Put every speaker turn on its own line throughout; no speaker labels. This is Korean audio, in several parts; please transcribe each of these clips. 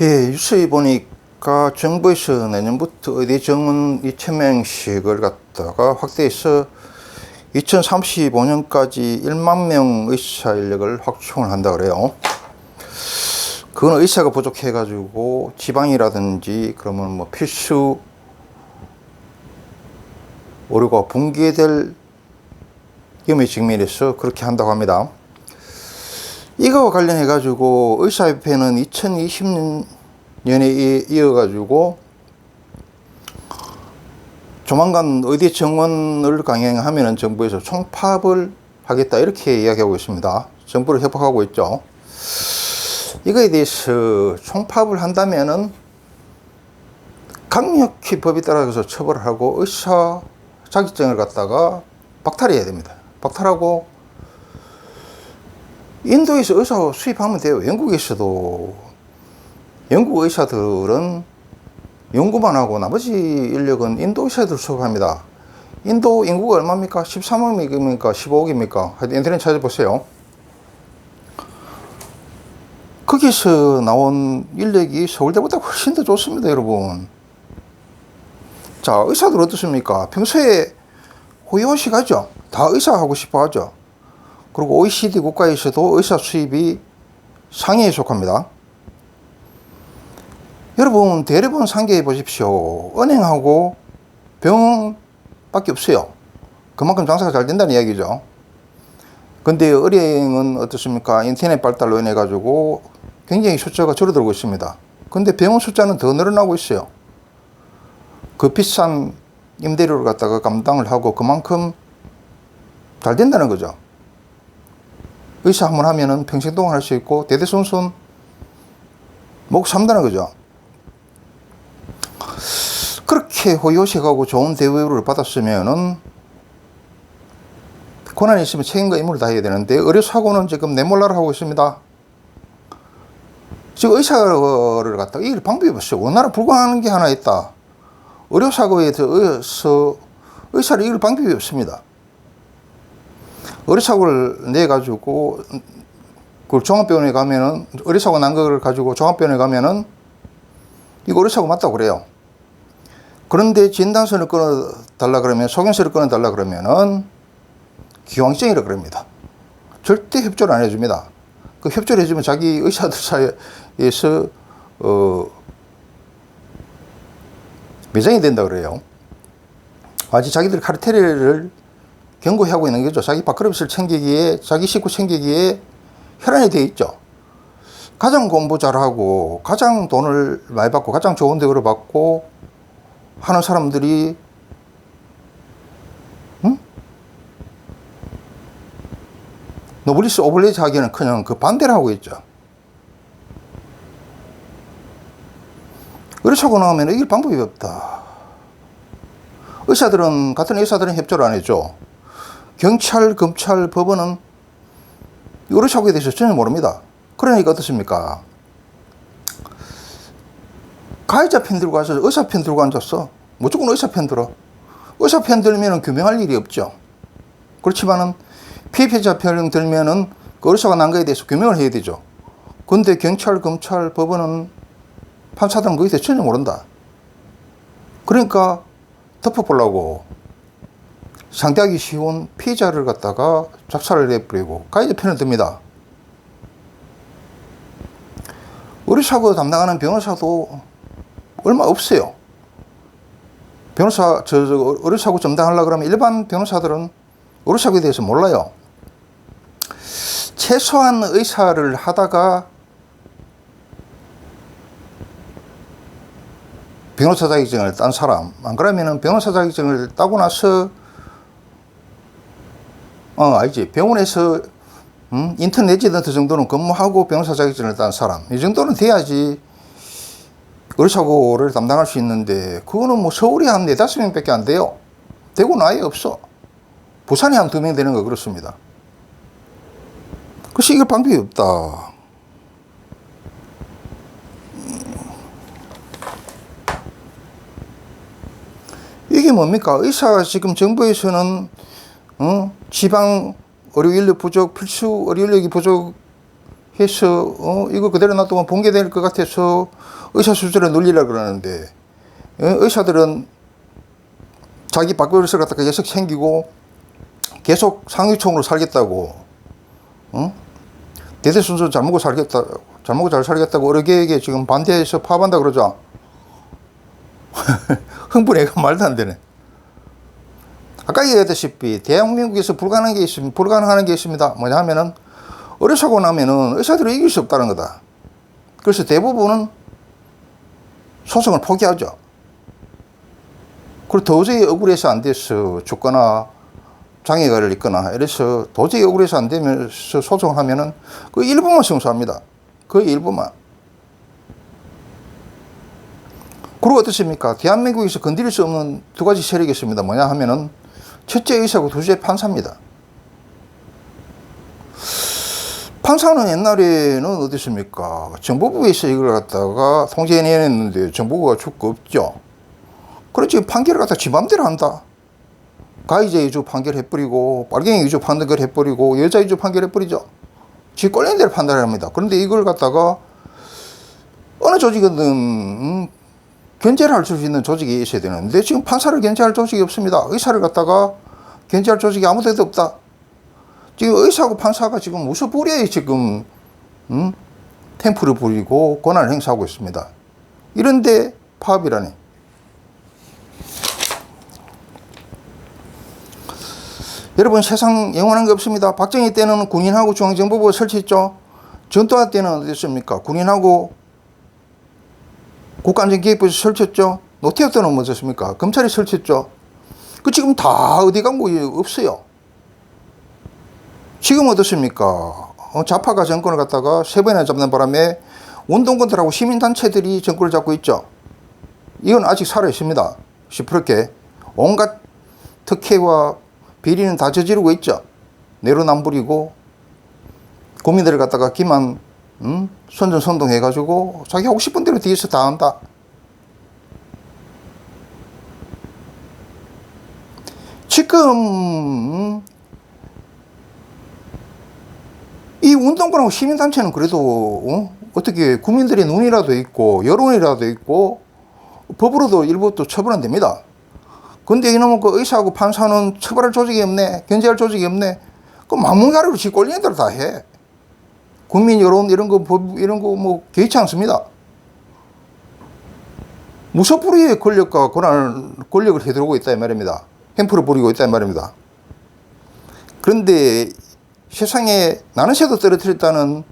예, 뉴스에 보니까 정부에서 내년부터 의대 정원 2,000명씩을 갖다가 확대해서 2035년까지 1만 명 의사 인력을 확충을 한다 그래요. 그건 의사가 부족해가지고 지방이라든지 그러면 뭐 필수 오류가 붕괴될 위험에 직면해서 그렇게 한다고 합니다. 이거와 관련해 가지고 의사협회는 2020년에 이어 가지고 조만간 의대 정원을 강행하면은 정부에서 총파업을 하겠다 이렇게 이야기하고 있습니다. 정부를 협박하고 있죠. 이거에 대해서 총파업을 한다면은 강력히 법에 따라서 처벌을 하고 의사 자격증을 갖다가 박탈해야 됩니다. 박탈하고 인도에서 의사 수입하면 돼요. 영국에서도 영국 의사들은 연구만 하고 나머지 인력은 인도 의사들 수업합니다. 인도 인구가 얼마입니까? 13억입니까? 15억입니까? 하여튼 인터넷 찾아보세요. 거기서 나온 인력이 서울대보다 훨씬 더 좋습니다, 여러분. 자, 의사들 어떻습니까? 평소에 호의호식 하죠? 다 의사 하고 싶어 하죠? 그리고 OECD 국가에서도 의사 수입이 상위에 속합니다. 여러분, 대려본 상계해 보십시오. 은행하고 병원밖에 없어요. 그만큼 장사가 잘 된다는 이야기죠. 근데 은행은 어떻습니까? 인터넷 발달로 인해 가지고 굉장히 숫자가 줄어들고 있습니다. 근데 병원 숫자는 더 늘어나고 있어요. 그 비싼 임대료를 갖다가 감당을 하고 그만큼 잘 된다는 거죠. 의사 한 번 하면은 평생 동안 할 수 있고 대대손손 목 삼다는 거죠. 그렇게 호요식하고 좋은 대우를 받았으면은 권한이 있으면 책임과 의무를 다해야 되는데 의료사고는 지금 내몰라를 하고 있습니다. 지금 의사를 갖다가 이길 방법이 없어요. 원나라 불가하는 게 하나 있다. 의료사고에 대해서 의사를 이길 방법이 없습니다. 의료사고를 내 가지고 그걸 종합병원에 가면은 의료사고 난 거를 가지고 종합병원에 가면은 이거 의료사고 맞다고 그래요. 그런데 진단서를 끊어 달라 그러면 소견서를 끊어 달라 그러면은 기왕증이라 그럽니다. 절대 협조를 안 해줍니다. 그 협조를 해주면 자기 의사들 사이에서 어 매장이 된다 그래요. 아직 자기들 카르텔을 경고하고 있는 거죠. 자기 밥그릇을 챙기기에, 자기 식구 챙기기에 혈안이 되어 있죠. 가장 공부 잘하고, 가장 돈을 많이 받고, 가장 좋은 대우를 받고 하는 사람들이, 응? 노블리스 오블리즈 하기에는 그냥 그 반대를 하고 있죠. 의료사고 나오면 이길 방법이 없다. 의사들은, 같은 의사들은 협조를 안 해줘. 경찰, 검찰, 법원은 의료사고에 대해서 전혀 모릅니다. 그러니까 어떻습니까? 가해자 편 들고 가서 의사 편 들고 앉았어. 무조건 의사 편 들어. 의사 편 들면 규명할 일이 없죠. 그렇지만은 피해자 편 들면은 그 의사가 난 거에 대해서 규명을 해야 되죠. 근데 경찰, 검찰, 법원은 판사들은 거기에 대해서 전혀 모른다. 그러니까 덮어보려고 상대하기 쉬운 피해자를 갖다가 작살을 내버리고 가해자 편을 듭니다. 의료사고 담당하는 변호사도 얼마 없어요. 변호사, 저, 저 의료사고 전담하려고 그러면 일반 변호사들은 의료사고에 대해서 몰라요. 최소한 의사를 하다가 변호사 자격증을 딴 사람, 안 그러면은 변호사 자격증을 따고 나서 어, 알지. 병원에서 음, 인터넷 레지던트 정도는 근무하고 변호사 자격증을 딴 사람. 이 정도는 돼야지 의료사고를 담당할 수 있는데 그거는 뭐 서울에 한 네다섯 명밖에 안 돼요. 대구는 아예 없어. 부산에 한두 명 되는 거 그렇습니다. 그래서 이걸 방법이 없다. 이게 뭡니까? 의사 지금 정부에서는 어? 지방 의료 인력 부족, 필수 의료 인력이 부족해 해서 어, 이거 그대로 놔두면 붕괴될 것 같아서 의사 수준을 늘리려 그러는데 어, 의사들은 자기 밥그릇을 갖다가 계속 챙기고 계속 상위총으로 살겠다고 어? 대대순순 잘 먹고 살겠다 잘 먹고 잘 살겠다고 어르게에게 지금 반대해서 파반다 그러죠 흥분해가 말도 안 되네 아까 얘기했다시피 대한민국에서 불가능한 게 있습니다 불가능한 게 있습니다 뭐냐 하면은 어려사고 나면은 의사들을 이길 수 없다는 거다 그래서 대부분은 소송을 포기하죠 그리고 도저히 억울해서 안 돼서 죽거나 장애가 있거나 이래서 도저히 억울해서 안 되면서 소송하면은 그 일부만 승소합니다. 그 일부만. 그리고 어떻습니까? 대한민국에서 건드릴 수 없는 두 가지 세력이 있습니다. 뭐냐 하면은 첫째 의사고 둘째 판사입니다. 판사는 옛날에는 어땠습니까? 정보부에서 이걸 갖다가 통제해냈는데 정보부가 줄거 없죠. 그렇지 판결을 갖다 지 맘대로 한다. 가해자 위주 판결해버리고 빨갱이 위주 판결해버리고 여자 위주 판결해버리죠. 지 꼴린 대로 판단을 합니다. 그런데 이걸 갖다가 어느 조직이든 음, 견제를 할 수 있는 조직이 있어야 되는데 지금 판사를 견제할 조직이 없습니다. 의사를 갖다가 견제할 조직이 아무 데도 없다. 지금 의사하고 판사가 지금 무소불위에 지금 음, 템프를 부리고 권한을 행사하고 있습니다. 이런데 파업이라니. 여러분 세상 영원한 게 없습니다. 박정희 때는 군인하고 중앙정보부가 설치했죠. 전두환 때는 어땠습니까? 군인하고 국가안전기획부에서 설치했죠. 노태우 때는 뭐였습니까? 검찰이 설치했죠. 그 지금 다 어디 간 곳이 없어요. 지금 어떻습니까? 어, 좌파가 정권을 갖다가 세 번이나 잡는 바람에 운동권들하고 시민단체들이 정권을 잡고 있죠. 이건 아직 살아 있습니다. 시퍼렇게 온갖 특혜와 비리는 다 저지르고 있죠. 내로남불이고 국민들을 갖다가 기만 음? 선전 선동 해가지고 자기 하고 싶은 대로 뒤에서 다 한다. 지금 음, 이 운동권하고 시민단체는 그래도 어? 어떻게 국민들의 눈이라도 있고 여론이라도 있고 법으로도 일부 또 처벌은 됩니다. 근데 이놈은 그 의사하고 판사는 처벌할 조직이 없네, 견제할 조직이 없네. 그 막무가내로 지 꼴리는 대로 다 해. 국민 여론 이런 거, 법 이런 거 뭐 개의치 않습니다. 무소불위의 권력과 권한을, 권력을 휘두르고 있다 이 말입니다. 햄프를 부리고 있다 이 말입니다. 그런데 세상에 나는 새도 떨어뜨렸다는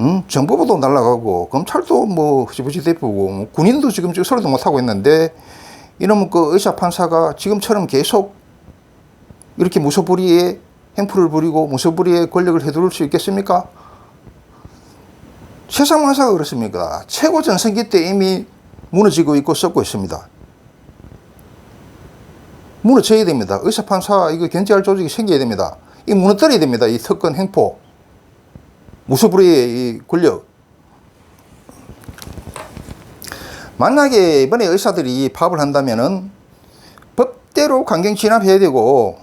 음, 정보부도 날라가고 검찰도 뭐 흐지부지 대표고 뭐 군인도 지금 소리도 못하고 있는데 이놈은 그 의사 판사가 지금처럼 계속 이렇게 무소불위의 행포를 부리고 무소불위의 권력을 휘두를 수 있겠습니까? 세상 만사가 그렇습니까? 최고 전성기 때 이미 무너지고 있고 썩고 있습니다. 무너져야 됩니다. 의사 판사 이거 견제할 조직이 생겨야 됩니다. 이 무너뜨려야 됩니다. 이 특권 행포. 무소불위의 이 권력. 만약에 이번에 의사들이 파업을 한다면은 법대로 강경 진압해야 되고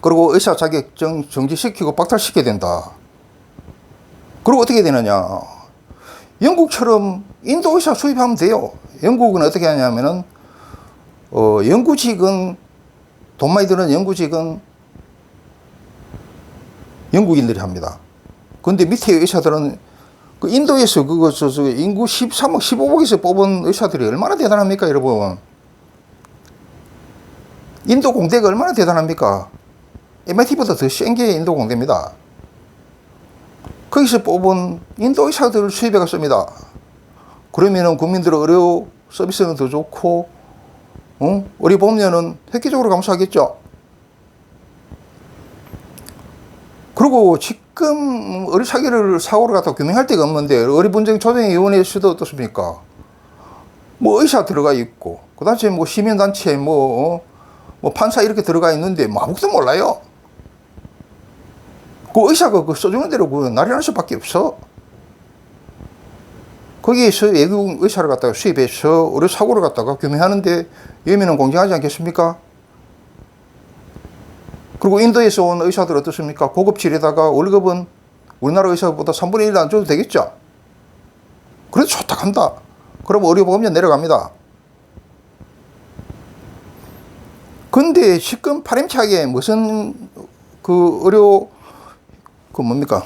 그리고 의사 자격증 정지시키고 박탈시켜야 된다. 그리고 어떻게 되느냐. 영국처럼 인도 의사 수입하면 돼요. 영국은 어떻게 하냐면은 어, 연구직은 돈 많이 드는 연구직은 영국인들이 합니다. 근데 밑에 의사들은 그 인도에서 그거 저, 저 인구 13억 15억에서 뽑은 의사들이 얼마나 대단합니까 여러분 인도 공대가 얼마나 대단합니까 MIT보다 더 센 게 인도 공대입니다 거기서 뽑은 인도 의사들을 수입해 갔습니다 그러면은 국민들 의료 서비스는 더 좋고 어? 우리 보면은 획기적으로 감사하겠죠 그리고 지금 어리사기를 사고를 갖다 규명할 데가 없는데 어리분쟁 조정위원회에서도 어떻습니까? 뭐 의사 들어가 있고 그 다음에 뭐 시민단체 뭐, 어? 뭐 판사 이렇게 들어가 있는데 뭐 아무것도 몰라요. 그 의사가 그 써주는 대로 그 날이 수밖에 없어. 거기에서 외국 의사를 갖다가 수입해서 의료 사고를 갖다가 규명하는데 예민은 공정하지 않겠습니까? 그리고 인도에서 온 의사들 어떻습니까? 고급 질에다가 월급은 우리나라 의사보다 3분의 1도 안 줘도 되겠죠? 그래도 좋다 한다. 그럼 의료보험료 내려갑니다. 근데 지금 파렴치하게 무슨 그 의료 그 뭡니까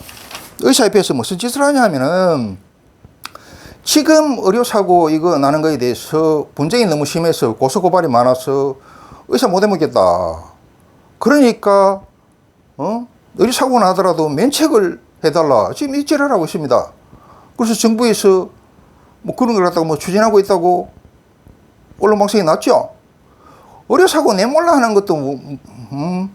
의사협회에서 무슨 짓을 하냐 하면은 지금 의료사고 이거 나는 거에 대해서 분쟁이 너무 심해서 고소고발이 많아서 의사 못 해먹겠다. 그러니까 어 의료사고 나더라도 면책을 해달라. 지금 일지를 하고 있습니다. 그래서 정부에서 뭐 그런 걸 갖다가 뭐 추진하고 있다고 언론 방송이 났죠. 의료사고 내몰라 하는 것도 뭐, 음,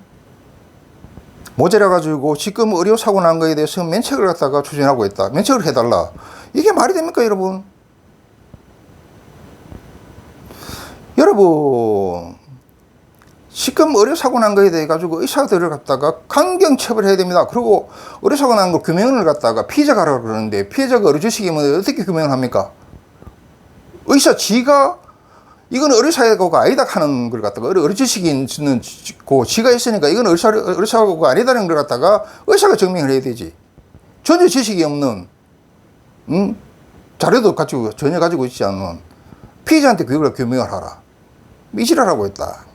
모자라 가지고 지금 의료사고 난 거에 대해서 면책을 갖다가 추진하고 있다. 면책을 해달라. 이게 말이 됩니까, 여러분? 여러분, 지금 의료사고 난 거에 대해 가지고 의사들을 갖다가 강경 처벌해야 됩니다. 그리고 의료사고 난 거 규명을 갖다가 피해자가 하라고 그러는데 피해자가 의료지식이면 어떻게 규명을 합니까? 의사 지가 이건 의료사고가 아니다 하는 걸 갖다가 의료 지식이 있는 고 지가 있으니까 이건 의사 의료사고가 아니다는 걸 갖다가 의사가 증명을 해야 되지. 전혀 지식이 없는 음? 자료도 가지고 전혀 가지고 있지 않는 피해자한테 그걸 규명을 하라. 미지라라고 했다.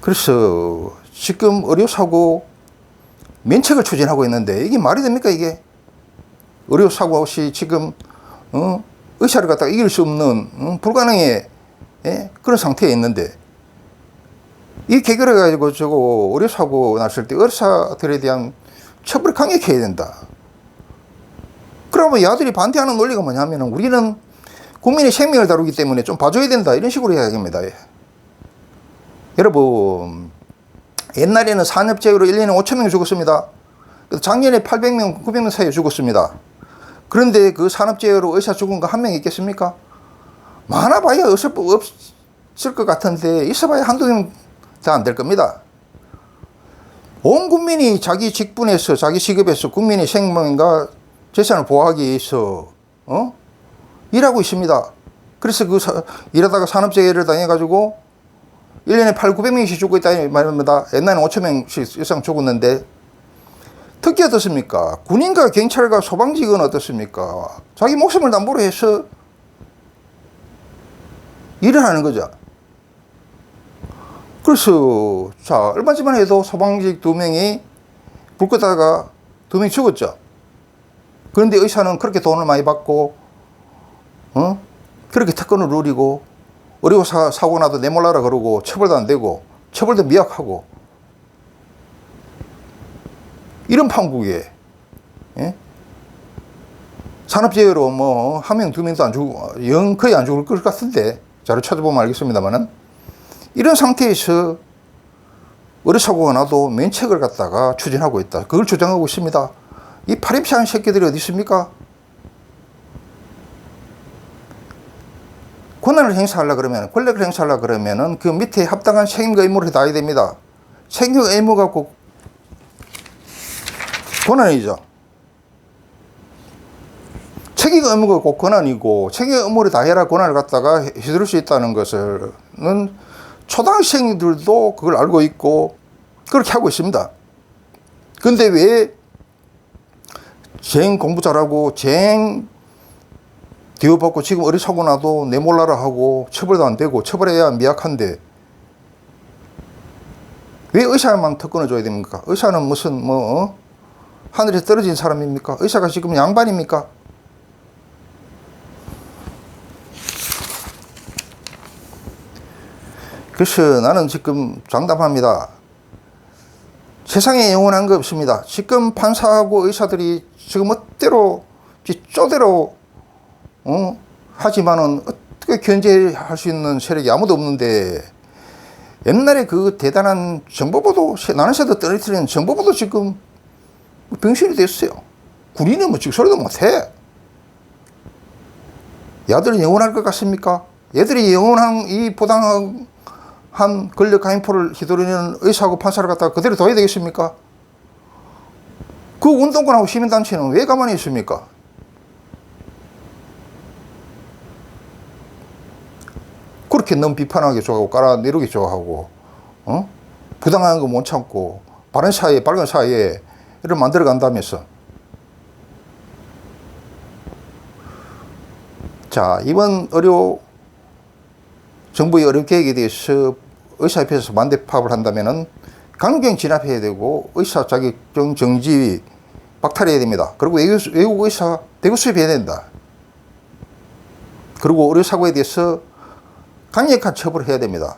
그래서 지금 의료사고 면책을 추진하고 있는데 이게 말이 됩니까 이게? 의료사고 없이 지금 어? 의사를 갖다가 이길 수 없는 어? 불가능의 예? 그런 상태에 있는데 이 개결해 가지고 저거 의료 사고 났을 때 의사들에 대한 처벌을 강력해야 된다. 그러면 야들이 반대하는 논리가 뭐냐면은 우리는 국민의 생명을 다루기 때문에 좀 봐줘야 된다 이런 식으로 이야기합니다. 예. 여러분 옛날에는 산업재해로 1년에 5천 명 죽었습니다. 작년에 800명, 900명 사이에 죽었습니다. 그런데 그 산업재해로 의사 죽은 거 한 명 있겠습니까? 많아봐야 없을, 없을 것 같은데 있어봐야 한두 명 다 안 될 겁니다. 온 국민이 자기 직분에서 자기 직업에서 국민의 생명과 재산을 보호하기 위해서 어? 일하고 있습니다. 그래서 그 사, 일하다가 산업재해를 당해가지고 1년에 8, 900명씩 죽고 있다는 말입니다. 옛날에는 5천 명씩 이상 죽었는데 특히 어떻습니까? 군인과 경찰과 소방직은 어떻습니까? 자기 목숨을 담보로 해서 일을 하는 거죠. 그래서 자 얼마 전만 해도 소방직 두 명이 불 끄다가 두 명이 죽었죠. 그런데 의사는 그렇게 돈을 많이 받고 어 그렇게 특권을 누리고 의료 사, 사고 나도 내몰라라 그러고 처벌도 안 되고 처벌도 미약하고 이런 판국에 예? 산업재해로 뭐 한 명 두 명도 안 죽고 영 거의 안 죽을 것 같은데 자료 찾아보면 알겠습니다만은 이런 상태에서 의료사고가 나도 면책을 갖다가 추진하고 있다. 그걸 주장하고 있습니다. 이 파렴치한 새끼들이 어디 있습니까? 권한을 행사하려 그러면, 권력을 행사하려 그러면은 그 밑에 합당한 책임과 의무를 다해야 됩니다. 책임과 의무가 꼭 권한이죠. 책임 의무가 꼭 권한이고 책임 의무를 다해라 권한을 갖다가 휘두를 수 있다는 것은 초등학생들도 그걸 알고 있고 그렇게 하고 있습니다. 근데 왜 쟁 공부 잘하고 쟁 대우받고 지금 어리사고 나도 내 몰라라 하고 처벌도 안 되고 처벌해야 미약한데 왜 의사만 특권을 줘야 됩니까? 의사는 무슨 뭐 어? 하늘에 떨어진 사람입니까? 의사가 지금 양반입니까? 그래서 나는 지금 장담합니다. 세상에 영원한 거 없습니다. 지금 판사하고 의사들이 지금 멋대로 쪼대로 어? 하지만은 어떻게 견제할 수 있는 세력이 아무도 없는데 옛날에 그 대단한 정보보도 나는 새도 떨어뜨리는 정보보도 지금 병신이 됐어요. 군인은 뭐 지금 소리도 못해. 야들이 영원할 것 같습니까? 얘들이 영원한 이 부당한 권력 가인포를 휘두르는 의사하고 판사를 갖다가 그대로 둬야 되겠습니까? 그 운동권하고 시민단체는 왜 가만히 있습니까? 그렇게 너무 비판하게 좋아하고 깔아내리기 좋아하고 어? 부당한 거 못 참고 바른 사회, 밝은 사 회를 만들어 간다면서. 자, 이번 의료 정부의 의료 계획에 대해서 의사협회에서 반대 파업을 한다면은 강경 진압해야 되고 의사 자격증 정지 박탈해야 됩니다. 그리고 외국, 외국 의사 대구 수입해야 된다. 그리고 의료 사고에 대해서 강력한 처벌을 해야 됩니다.